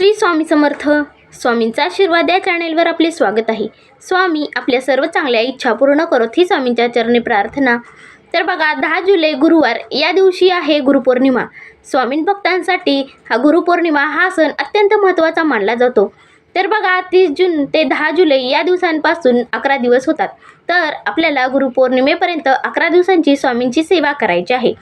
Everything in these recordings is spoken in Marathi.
श्री स्वामी समर्थ. स्वामींचा आशीर्वाद या चॅनेलवर आपले स्वागत आहे. स्वामी आपल्या सर्व चांगल्या इच्छा पूर्ण करत ही स्वामींच्या चरणी प्रार्थना. तर बघा दहा जुलै गुरुवार या दिवशी आहे गुरुपौर्णिमा. स्वामीन भक्तांसाठी हा गुरुपौर्णिमा हा सण अत्यंत महत्त्वाचा मानला जातो. तर बघा तीस जून ते दहा जुलै या दिवसांपासून अकरा दिवस होतात. तर आपल्याला गुरुपौर्णिमेपर्यंत अकरा दिवसांची स्वामींची सेवा करायची आहे.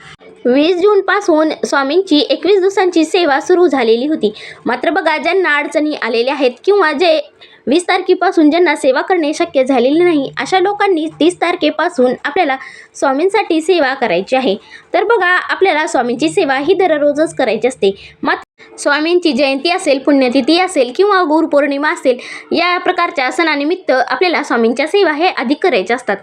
वीस जूनपासून स्वामींची एकवीस दिवसांची सेवा सुरू झालेली होती. मात्र बघा ज्यांना अडचणी आलेल्या आहेत किंवा जे वीस तारखेपासून ज्यांना सेवा करणे शक्य झालेले नाही अशा लोकांनी तीस तारखेपासून आपल्याला स्वामींसाठी सेवा करायची आहे. तर बघा आपल्याला स्वामींची सेवा ही दररोजच करायची असते. मात्र स्वामींची जयंती असेल पुण्यतिथी असेल किंवा गुरुपौर्णिमा असेल या प्रकारच्या सणानिमित्त आपल्याला स्वामींच्या सेवा हे अधिक करायच्या असतात.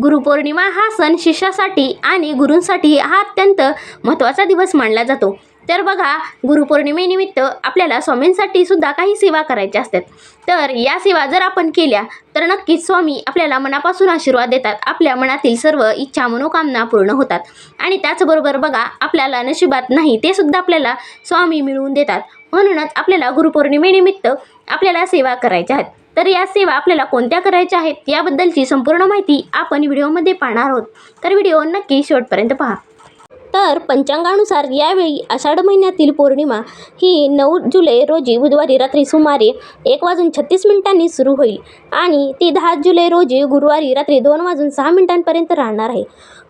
गुरुपौर्णिमा हा सण शिष्यासाठी आणि गुरूंसाठी हा अत्यंत महत्त्वाचा दिवस मानला जातो. तर बघा गुरुपौर्णिमेनिमित्त आपल्याला स्वामींसाठी सुद्धा काही सेवा करायच्या असतात. तर या सेवा जर आपण केल्या तर नक्कीच स्वामी आपल्याला मनापासून आशीर्वाद देतात. आपल्या मनातील सर्व इच्छा मनोकामना पूर्ण होतात. आणि त्याचबरोबर बघा आपल्याला नशिबात नाही ते सुद्धा आपल्याला स्वामी मिळवून देतात. म्हणूनच आपल्याला गुरुपौर्णिमेनिमित्त आपल्याला सेवा करायच्या आहेत. तर या सेवा आपल्याला कोणत्या करायच्या आहेत याबद्दलची संपूर्ण माहिती आपण व्हिडिओमध्ये पाहणार आहोत. तर व्हिडिओ नक्की शेवटपर्यंत पहा. तर पंचांगानुसार यावेळी आषाढ महिन्यातील पौर्णिमा ही नऊ जुलै रोजी बुधवारी रात्री सुमारे एक वाजून छत्तीस मिनिटांनी सुरू होईल आणि ती दहा जुलै रोजी गुरुवारी रात्री दोन वाजून सहा मिनिटांपर्यंत राहणार आहे.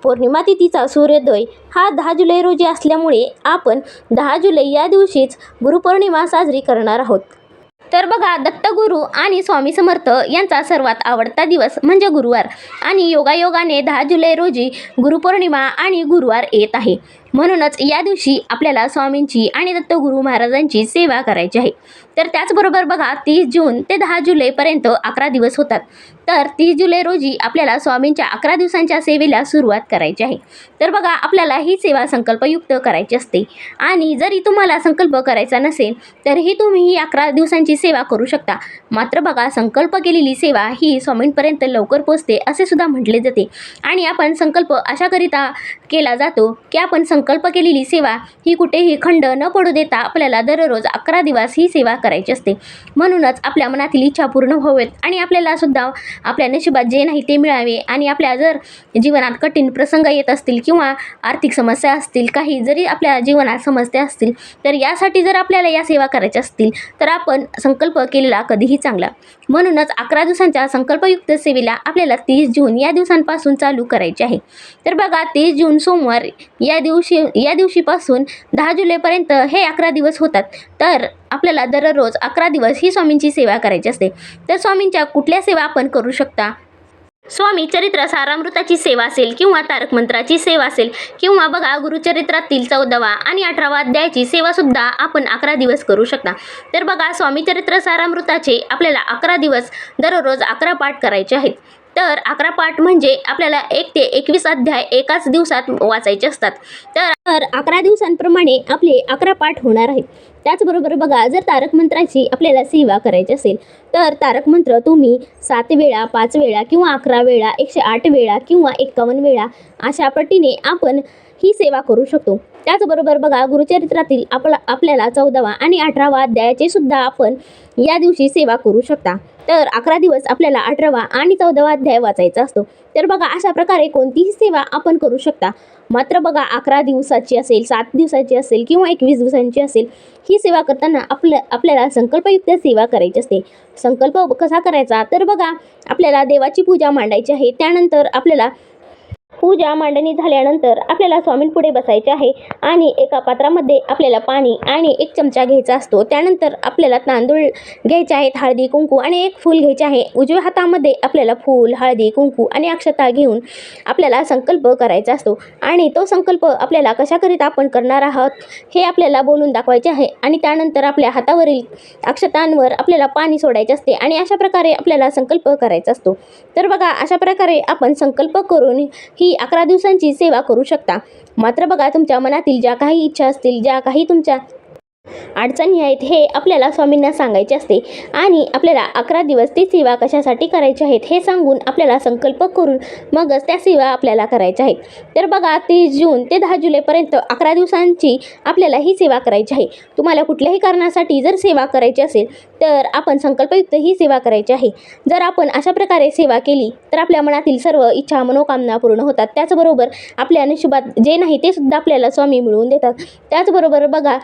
पौर्णिमा तिथीचा सूर्योदय हा दहा जुलै रोजी असल्यामुळे आपण दहा जुलै या दिवशीच गुरुपौर्णिमा साजरी करणार आहोत. तर बघा दत्तगुरू आणि स्वामी समर्थ यांचा सर्वात आवडता दिवस म्हणजे गुरुवार. आणि योगायोगाने दहा जुलै रोजी गुरुपौर्णिमा आणि गुरुवार येत आहे. म्हणूनच या दिवशी आपल्याला स्वामींची आणि दत्तगुरू महाराजांची सेवा करायची आहे. तर त्याचबरोबर बघा तीस जून ते दहा जुलैपर्यंत अकरा दिवस होतात. तर तीस जुलै रोजी आपल्याला स्वामींच्या अकरा दिवसांच्या सेवेला सुरुवात करायची आहे. तर बघा आपल्याला ही सेवा संकल्पयुक्त करायची असते. आणि जरी तुम्हाला संकल्प करायचा नसेल तरीही तुम्ही ही अकरा दिवसांची सेवा करू शकता. मात्र बघा संकल्प केलेली सेवा ही स्वामींपर्यंत लवकर पोचते असे सुद्धा म्हटले जाते. आणि आपण संकल्प अशाकरिता केला जातो की आपण संकल्प केलेली सेवा ही कुठेही खंड न पडू देता आपल्याला दररोज अकरा दिवस ही सेवा करायची असते. म्हणूनच आपल्या मनातील इच्छा पूर्ण व्हावेत आणि आपल्याला सुद्धा आपल्या नशिबात जे नाही ते मिळावे आणि आपल्या जर जीवनात कठीण प्रसंग येत असतील किंवा आर्थिक समस्या असतील काही जरी आपल्या जीवनात समस्या असतील तर यासाठी जर आपल्याला या सेवा करायच्या असतील तर आपण संकल्प केलेला कधीही चांगला. म्हणूनच अकरा दिवसांच्या संकल्पयुक्त सेवेला आपल्याला तीस जून या दिवसांपासून चालू करायचे आहे. तर बघा तीस जून सोमवार या दिवशी या दिवशीपासून दहा जुलैपर्यंत हे अकरा दिवस होतात. तर आपल्याला दररोज अकरा दिवस ही स्वामींची सेवा करायची असते. तर स्वामींच्या कुठल्या सेवा आपण करू शकता? स्वामी चरित्र सारामृताची सेवा असेल किंवा तारक मंत्राची सेवा असेल किंवा बघा गुरुचरित्रातील चौदावा आणि अठरावा अध्यायाची सेवासुद्धा आपण अकरा दिवस करू शकता. तर बघा स्वामी चरित्र सारामृताचे आपल्याला अकरा दिवस दररोज अकरा पाठ करायचे आहेत. तर अकरा पाठ म्हणजे आपल्याला एक ते एकवीस अध्याय एकाच दिवसात वाचायचे असतात. तर तर अकरा दिवसांप्रमाणे आपले अकरा पाठ होणार आहेत. त्याचबरोबर बघा जर तारक मंत्राची आपल्याला सेवा करायची असेल तर तारक मंत्र तुम्ही सात वेळा पाच वेळा किंवा अकरा वेळा एकशे आठ वेळा किंवा एक्कावन्न वेळा अशा पटीने आपण ही सेवा करू शकतो. त्याचबरोबर बघा गुरुचरित्रातील आपला आपल्याला चौदावा आणि अठरावा अध्यायाचे सुद्धा आपण या दिवशी सेवा करू शकता. तर अकरा दिवस आपल्याला अठरावा आणि चौदावा अध्याय वाचायचा असतो. तर बघा अशा प्रकारे कोणतीही सेवा आपण करू शकता. मात्र बघा अकरा दिवसाची असेल सात दिवसाची असेल किंवा एकवीस दिवसांची असेल ही सेवा करताना आपल्या आपल्याला संकल्पयुक्त सेवा करायची असते. संकल्प कसा करायचा? तर बघा आपल्याला देवाची पूजा मांडायची आहे. त्यानंतर आपल्याला पूजा मांडणी झाल्यानंतर आपल्याला स्वामींपुढे बसायचे आहे आणि एका पात्रामध्ये आपल्याला पाणी आणि एक चमचा घ्यायचा असतो. त्यानंतर आपल्याला तांदूळ घ्यायचे आहेत हळदी कुंकू आणि एक फूल घ्यायचे आहे. उजव्या हातामध्ये आपल्याला फूल हळदी कुंकू आणि अक्षता घेऊन आपल्याला संकल्प करायचा असतो. आणि तो संकल्प आपल्याला कशाकरिता आपण करणार आहोत हे आपल्याला बोलून दाखवायचे आहे आणि त्यानंतर आपल्या हातावरील अक्षतांवर आपल्याला पाणी सोडायचे असते आणि अशा प्रकारे आपल्याला संकल्प करायचा असतो. तर बघा अशा प्रकारे आपण संकल्प करून ही अकरा दिवसांची सेवा करू शकता. मात्र बघा तुमच्या मनातील ज्या काही इच्छा असतील ज्या काही तुमच्या अडचणी आहेत हे आपल्याला स्वामींना सांगायचे असते. आणि आपल्याला अकरा दिवस ती सेवा कशासाठी करायची आहेत हे सांगून आपल्याला संकल्प करून मगच त्या सेवा आपल्याला करायच्या आहेत. तर बघा तीस जून ते दहा जुलैपर्यंत अकरा दिवसांची आपल्याला ही सेवा करायची आहे. तुम्हाला कुठल्याही कारणासाठी जर सेवा करायची असेल तर आपण संकल्पयुक्त ही सेवा करायची आहे. जर आपण अशा प्रकारे सेवा केली तर आपल्या मनातील सर्व इच्छा मनोकामना पूर्ण होतात. त्याचबरोबर आपल्या नशिबात जे नाही ते सुद्धा आपल्याला स्वामी मिळवून देतात. त्याचबरोबर बघा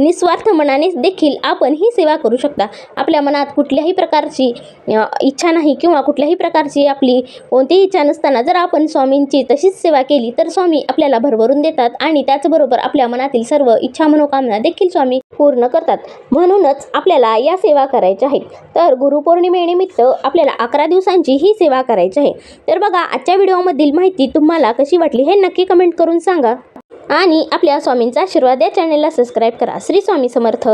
निस्वार्थ मनाने देखील आपण ही सेवा करू शकता. आपल्या मनात कुठल्याही प्रकारची इच्छा नाही किंवा कुठल्याही प्रकारची आपली कोणतीही इच्छा नसताना जर आपण स्वामींची तशीच सेवा केली तर स्वामी आपल्याला भरभरून देतात आणि त्याचबरोबर आपल्या मनातील सर्व इच्छा मनोकामना देखील स्वामी पूर्ण करतात. म्हणूनच आपल्याला या सेवा करायच्या आहेत. तर गुरुपौर्णिमेनिमित्त आपल्याला अकरा दिवसांची ही सेवा करायची आहे. तर बघा आजच्या व्हिडिओमधील माहिती तुम्हाला कशी वाटली हे नक्की कमेंट करून सांगा. आणि आपल्या स्वामींचा आशीर्वाद या चॅनलला सबस्क्राईब करा. श्री स्वामी समर्थ.